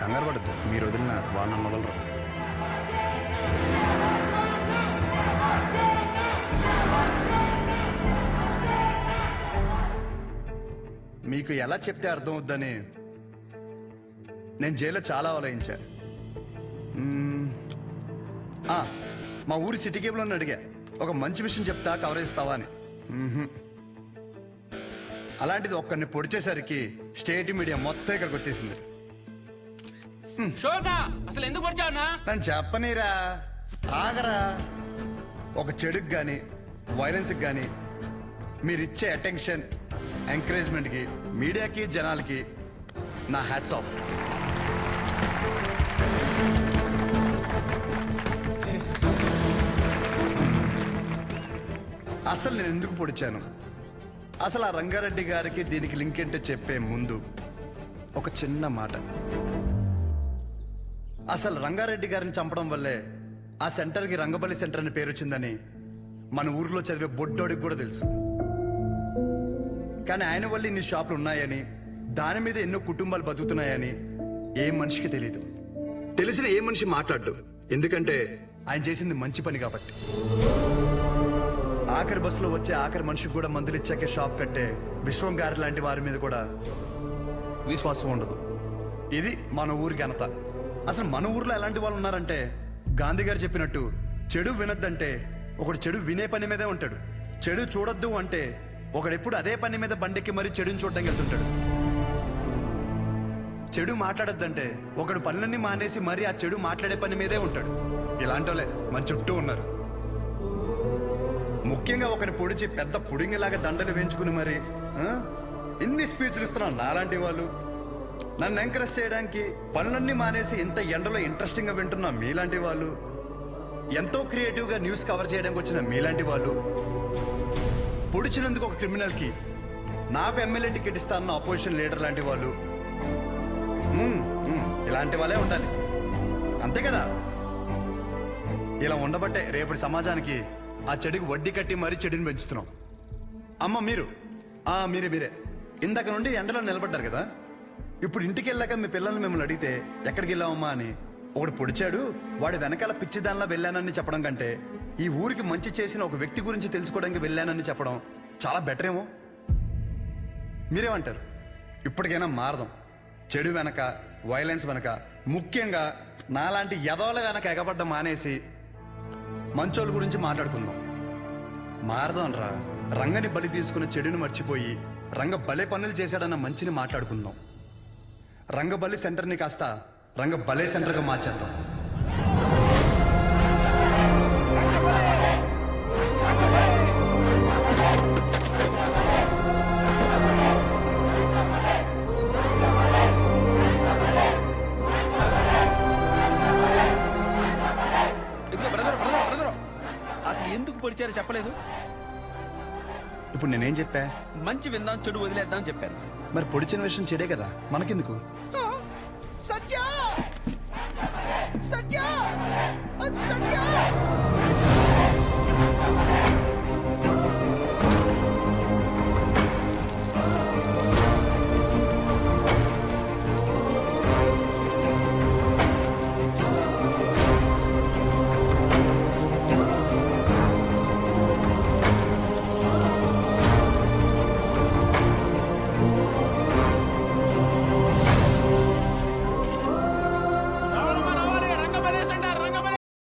కంగారు పడద్దు. మీరు వదిలిన వాళ్ళని మొదలరు మీకు ఎలా చెప్తే అర్థం అవుద్దని నేను జైల్లో చాలా ఆలోచించా మా ఊరి సిటీ కేబుల్ అడిగా. ఒక మంచి విషయం చెప్తా కవరేజ్ ఇస్తావా అని. అలాంటిది ఒక్కరిని పొడిచేసరికి స్టేట్ మీడియా మొత్తం ఇక్కడికి వచ్చేసింది. షోనా అసలు ఎందుకు పడిచావునా నన్ను చెప్పనీరా. ఆగరా. ఒక చెడుకు కానీ వైలెన్స్కి కానీ మీరు ఇచ్చే అటెన్షన్ ఎంకరేజ్మెంట్కి మీడియాకి జనాలకి నా హ్యాట్స్ ఆఫ్ అసలు నేను ఎందుకు పొడిచాను? అసలు ఆ రంగారెడ్డి గారికి దీనికి లింక్ ఏంటో చెప్పే ముందు ఒక చిన్న మాట. అసలు రంగారెడ్డి గారిని చంపడం వల్లే ఆ సెంటర్కి రంగబలి సెంటర్ అని పేరు వచ్చిందని మన ఊర్లో చదివే బొడ్డోడికి కూడా తెలుసు. కానీ ఆయన వల్ల ఇన్ని షాపులు ఉన్నాయని దాని మీద ఎన్నో కుటుంబాలు బతుకుతున్నాయని ఏ మనిషికి తెలియదు తెలిసిన ఏ మనిషి మాట్లాడు ఎందుకంటే ఆయన చేసింది మంచి పని కాబట్టి. ఆఖరి బస్సులో వచ్చే ఆఖరి మనిషికి కూడా మందులు ఇచ్చాకే షాప్ కట్టే విశ్వం గారి లాంటి వారి మీద కూడా విశ్వాసం ఉండదు. ఇది మన ఊరి ఘనత. అసలు మన ఊర్లో ఎలాంటి వాళ్ళు ఉన్నారంటే గాంధీ గారు చెప్పినట్టు చెడు వినొద్దంటే ఒకడు చెడు వినే పని మీదే ఉంటాడు. చెడు చూడొద్దు అంటే ఒకడెప్పుడు అదే పని మీద బండెక్కి మరీ చెడుని చూడడానికి వెళ్తుంటాడు. చెడు మాట్లాడొద్దంటే ఒకడు పనులన్నీ మానేసి మరీ ఆ చెడు మాట్లాడే పని మీదే ఉంటాడు. ఇలాంటి వాళ్ళే మన చుట్టూ ఉన్నారు. ముఖ్యంగా ఒకరి పొడిచి పెద్ద పుడింగిలాగా దండలు వేయించుకుని మరి ఇన్ని స్పీచ్లు ఇస్తున్నాం నాలాంటి వాళ్ళు. నన్ను ఎంకరేజ్ చేయడానికి పనులన్నీ మానేసి ఇంత ఎండలో ఇంట్రెస్టింగ్గా వింటున్న మీలాంటి వాళ్ళు ఎంతో క్రియేటివ్గా న్యూస్ కవర్ చేయడానికి వచ్చిన మీలాంటి వాళ్ళు పొడిచినందుకు ఒక క్రిమినల్కి నాకు ఎమ్మెల్యే టికెట్ ఇస్తానన్న అపోజిషన్ లీడర్ లాంటి వాళ్ళు ఇలాంటి వాళ్ళే ఉండాలి. అంతే కదా? ఇలా ఉండబట్టే రేపటి సమాజానికి ఆ చెడుకి వడ్డీ కట్టి మరీ చెడుని పెంచుతున్నాం. అమ్మ మీరు ఆ మీరే మీరే. ఇందాక నుండి ఎండలో నిలబడ్డారు కదా? ఇప్పుడు ఇంటికి వెళ్ళాక మీ పిల్లల్ని మిమ్మల్ని అడిగితే ఎక్కడికి వెళ్ళామమ్మా అని. ఒకడు పొడిచాడు వాడి వెనకాల పిచ్చి దానిలా వెళ్ళానని చెప్పడం కంటే ఈ ఊరికి మంచి చేసిన ఒక వ్యక్తి గురించి తెలుసుకోవడానికి వెళ్ళానని చెప్పడం చాలా బెటర్ ఏమో. మీరేమంటారు? ఇప్పటికైనా మారదాం. చెడు వెనక వైలెన్స్ వెనక ముఖ్యంగా నాలాంటి యదోల వెనక ఎగబడ్డం మానేసి మంచోళ్ళ గురించి మాట్లాడుకుందాం. మారదాం రా. రంగని బలి తీసుకున్న చెడుని మర్చిపోయి రంగ బలే పనులు చేశాడన్న మంచిని మాట్లాడుకుందాం. రంగబల్లి సెంటర్ని కాస్త రంగ సెంటర్గా మార్చేద్దాం. ఇదిగో బ్రదర్ బ్రదర్ బ్రదర్. అసలు ఎందుకు పొడిచారో చెప్పలేదు. ఇప్పుడు నేనేం చెప్పా? మంచి విందాం చెడు వదిలేద్దాం చెప్పాను మరి పొడిచిన విషయం చెడే కదా? మనకెందుకు? సత్య! సత్య!